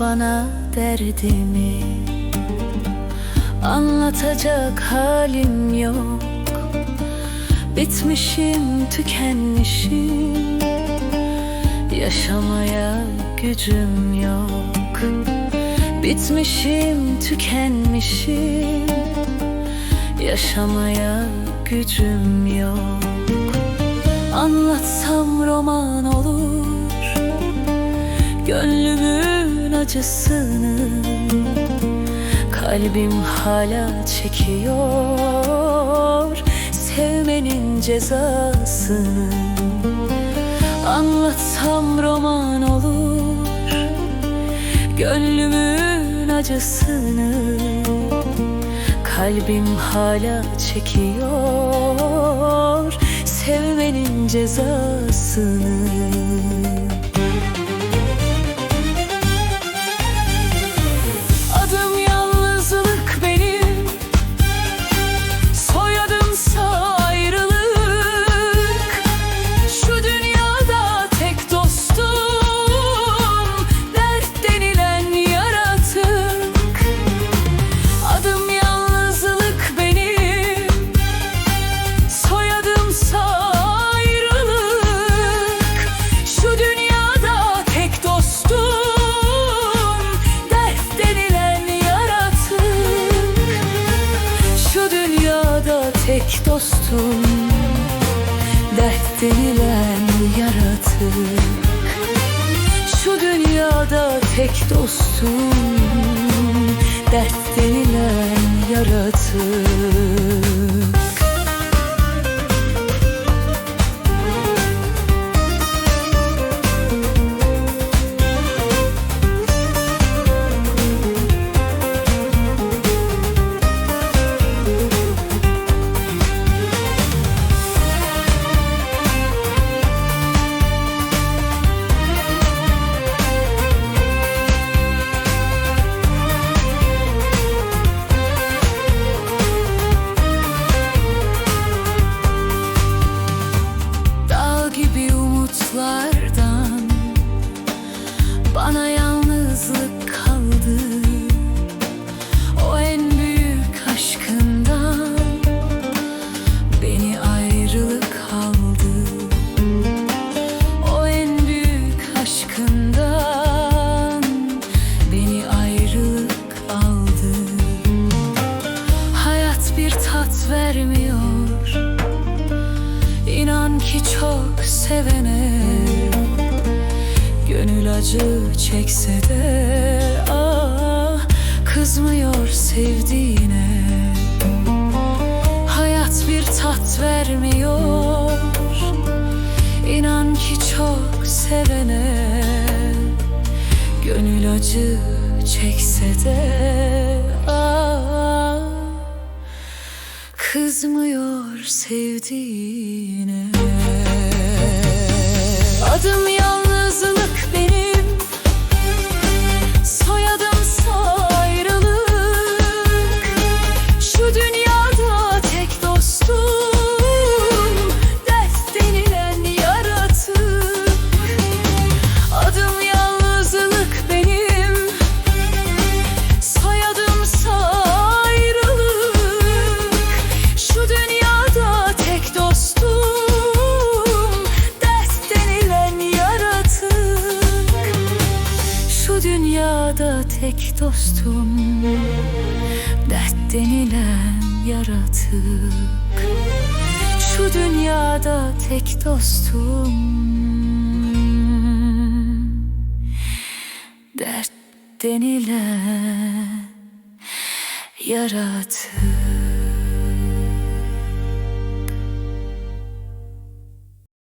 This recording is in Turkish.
Bana derdimi? Anlatacak halim yok. Bitmişim, tükenmişim. Yaşamaya gücüm yok. Bitmişim, tükenmişim. Yaşamaya gücüm yok. Anlatsam roman olur. Gönlümün acısını Kalbim hala çekiyor Sevmenin cezasını Anlatsam roman olur Gönlümün acısını Kalbim hala çekiyor Sevmenin cezasını tek dostum. Dert denilen yaratık. Şu dünyada tek dostum. Dert denilen yaratık tat vermiyor İnan ki çok sevene Gönül acı çekse de ah, Kızmıyor sevdiğine. Hayat bir tat vermiyor. İnan ki çok sevene Gönül acı çekse de ah, Kızmıyor sevdiğine. Adım yalnızlık dünyada tek dostum Dert denilen yaratık. Şu dünyada tek dostum Dert denilen yaratık